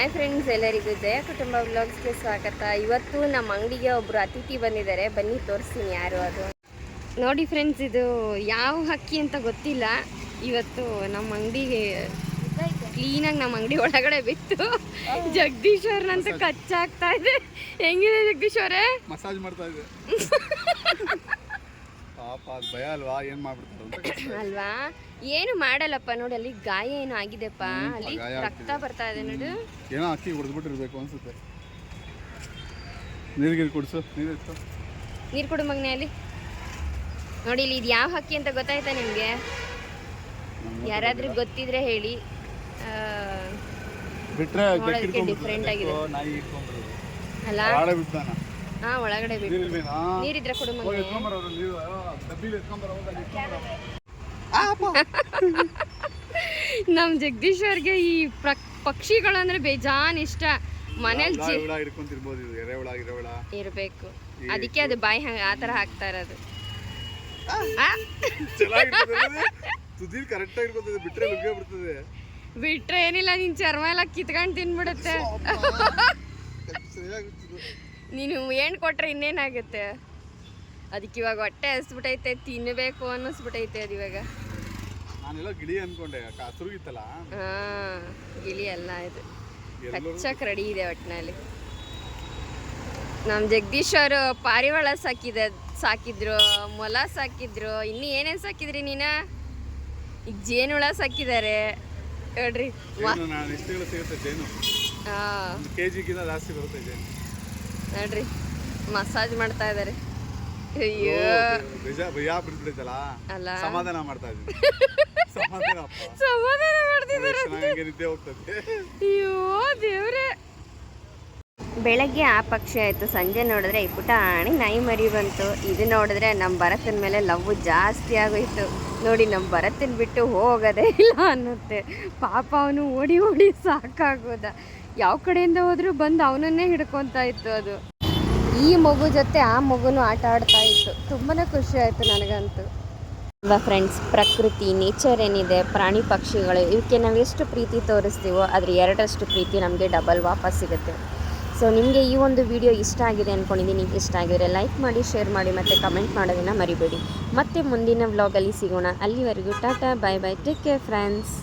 Hi friends ಎಲ್ಲರಿಗೂ ಜಯ ಕುಟುಂಬ ವ್ಲಾಗ್ಸ್ಗೆ ಸ್ವಾಗತ. ಇವತ್ತು ನಮ್ಮ ಅಂಗಡಿಗೆ ಒಬ್ಬರು ಅತಿಥಿ ಬಂದಿದ್ದಾರೆ. ಬನ್ನಿ ತೋರಿಸ್ತೀನಿ ಯಾರು ಅದು. ನೋಡಿ ಫ್ರೆಂಡ್ಸ್ ಇದು ಯಾವ ಹಕ್ಕಿ ಅಂತ ಗೊತ್ತಿಲ್ಲ. ಇವತ್ತು ನಮ್ಮ ಅಂಗಡಿಗೆ ಕ್ಲೀನಾಗಿ ನಮ್ಮ ಅಂಗಡಿ ಒಳಗಡೆ ಬಿತ್ತು. ಜಗದೀಶ್ ಅವ್ರನ್ನಂತೂ ಕಚ್ಚಾಗ್ತಾ ಇದೆ. ಹೆಂಗಿದೆ ಜಗದೀಶ್ ಅವರೇ ಮಸಾಜ್ ಮಾಡ್ತಾ ಇದೆ. ಪಾಪ ಭಯ ಅಲ್ವಾ? ಏನ್ ಮಾಡ್ಬಿಡ್ತಾರೆ ಅಲ್ವಾ? ಏನು ಮಾಡಲ್ಲಪ್ಪ ನೋಡಿ ಅಲ್ಲಿ ಗಾಯ ಏನು ಆಗಿದೆಪ್ಪ. ಅಲ್ಲಿ ರಕ್ತ ಬರ್ತಾ ಇದೆ ನೋಡು. ಏನೋ ಅಕ್ಕಿ ಹೊಡೆದ್ಬಿಟ್ಟಿರ್ಬೇಕು ಅನ್ಸುತ್ತೆ. ನೀರ್ಗಿರಿ ಕುಡಿಸು ನೀರು ನೀರು ಕೊಡು ಮಗನೇ ಅಲ್ಲಿ. ನೋಡಿ ಇಲ್ಲಿ ಇದು ಯಾವ ಹಕ್ಕಿ ಅಂತ ಗೊತ್ತಾಯ್ತಾ ನಿಮಗೆ? ಯಾರಾದ್ರೂ ಗೊತ್ತಿದ್ರೆ ಹೇಳಿ. ಬಿಟ್ರೆ ಗಟ್ಟಿ ಆಗಿದೆ. ಅಲ್ಲ? ಹಾ ಒಳಗಡೆ ಬಿಡು. ನೀರಿದ್ರೆ ಕೊಡು ಮಗನೇ. ನಮ್ ಜಗದೀಶ್ ಅವ್ರಿಗೆ ಈ ಪಕ್ಷಿಗಳಂದ್ರೆ ಪಕ್ಷಿಗಳು ಅಂದ್ರೆ ಬೇಜಾನ್ ಇಷ್ಟ. ಮನೇಲಿ ಇರ್ಬೇಕು ಜಿ ಹುಳ ಹಿಡ್ಕೊಂತಿರ್ಬೋದು ಇದು ಎರೆಹುಳ ಗಿರೆಹುಳ. ಇರಬೇಕು. ಅದಕ್ಕೆ ಅದು ಬಾಯಿ ಹಂಗ ಆ ತರ ಹಾಕ್ತಾ ಇರೋದು. ಆ, ಚೆನ್ನಾಗಿರ್ತದೆ ಕರೆಕ್ಟ್ ಬಿಟ್ರೆ ನುಗ್ಗೆ ಬಿಡ್ತದೆ. ಬಿಟ್ರೆ ಏನಿಲ್ಲ ನಿನ್ ಚರ್ಮ ಎಲ್ಲ ಕಿತ್ಕೊಂಡ್ ತಿನ್ಬಿಡುತ್ತೆ. ಸರಿಯಾಗಿರ್ತದೆ ನೀನು ಏನು ಕೊಟ್ರೆ ಇನ್ನೇನಾಗುತ್ತೆ? ಅದಕ್ಕೆ ಇವಾಗ ಹೊಟ್ಟೆ ಹಸ್ಬಿಟ್ಟೈತೆ ತಿನ್ನಬೇಕು ಅನ್ನಿಸ್ಬಿಟ್ಟೈತೆ ಅದು ಇವಾಗ. ನಾನೆಲ್ಲ ಗಿಳಿ ಅನ್ಕೊಂಡೆ ಹಸುರುಗಿತ್ತಲ್ಲ ಹಾ ಗಿಳಿ ಅಲ್ಲ ಇದು. ಎಲ್ಲರೂ ಕಚ್ಚಕ್ ರೆಡಿ ಇದೆ ಒಟ್ಟಿನಲ್ಲಿ ನಮ್ಮ ಜಗದೀಶ್ ಅವರು ಪಾರಿವಾಳ ಸಾಕಿದ ಸಾಕಿದ್ರು ಮೊಲ ಸಾಕಿದ್ರು ಇನ್ನು ಏನೇನು ಸಾಕಿದ್ರಿ ನೀನ? ಈಗ ಜೇನುಳ ಸಾಕಿದ್ದಾರೆ. ಹೇಳ್ರಿ. ಹಾ. ಕೆ ಜಿಗಿಂತ ಜಾಸ್ತಿ ಬರುತ್ತೆ ಜೇನು. ನೋಡ್ರಿ ಮಸಾಜ್ ಮಾಡ್ತಾ ಇದಾರೆ. ಅಯ್ಯೋ. ಅಲ್ಲ. ಸಮಾಧಾನ ಮಾಡ್ತಾ ಇದ್ದೀನಿ. ಸಮಾಧಾನ ಮಾಡ್ತಿದ್ದಾರೆ ಅಯ್ಯೋ ದೇವ್ರೆ. ಬೆಳಗ್ಗೆ ಆ ಪಕ್ಷಿ ಆಯಿತು. ಸಂಜೆ ನೋಡಿದ್ರೆ ಈ ಪುಟಾಣಿ ನಾಯಿ ಮರಿ ಬಂತು. ಇದು ನೋಡಿದ್ರೆ ನಮ್ಮ ಭರತನ ಮೇಲೆ ಲವ್ ಜಾಸ್ತಿ ಆಗೋಯ್ತು. ನೋಡಿ ನಮ್ಮ ಭರತನ ಬಿಟ್ಟು ಹೋಗೋದೇ ಇಲ್ಲ ಅನ್ನುತ್ತೆ. ಪಾಪ ಅವನು ಓಡಿ ಓಡಿ ಸಾಕಾಗೋದ. ಯಾವ ಕಡೆಯಿಂದ ಹೋದ್ರೂ ಬಂದು ಅವನನ್ನೇ ಹಿಡ್ಕೊತಾ ಇತ್ತು ಅದು. ಈ ಮಗು ಜೊತೆ ಆ ಮಗುನು ಆಟ ಆಡ್ತಾ ಇತ್ತು. ತುಂಬಾ ಖುಷಿ ಆಯಿತು ನನಗಂತೂ. ಅಲ್ವಾ ಫ್ರೆಂಡ್ಸ್ ಪ್ರಕೃತಿ ನೇಚರ್ ಏನಿದೆ, ಪ್ರಾಣಿ ಪಕ್ಷಿಗಳು, ಇವಕ್ಕೆ ನಾವು ಎಷ್ಟು ಪ್ರೀತಿ ತೋರಿಸ್ತೀವೋ, ಅದ್ರ ಎರಡಷ್ಟು ಪ್ರೀತಿ ನಮಗೆ ಡಬಲ್ ವಾಪಸ್ ಸಿಗುತ್ತೆ. ಸೊ ನಿಮಗೆ ಈ ಒಂದು ವಿಡಿಯೋ ಇಷ್ಟ ಆಗಿದೆ ಅಂದ್ಕೊಂಡಿದ್ದೀನಿ ಇಷ್ಟ ಆಗಿದ್ರೆ ಲೈಕ್ ಮಾಡಿ ಶೇರ್ ಮಾಡಿ ಮತ್ತು ಕಮೆಂಟ್ ಮಾಡೋದನ್ನು ಮರಿಬೇಡಿ. ಮತ್ತೆ ಮುಂದಿನ ವ್ಲಾಗಲ್ಲಿ ಸಿಗೋಣ. ಅಲ್ಲಿವರೆಗೂ tata bye bye take care friends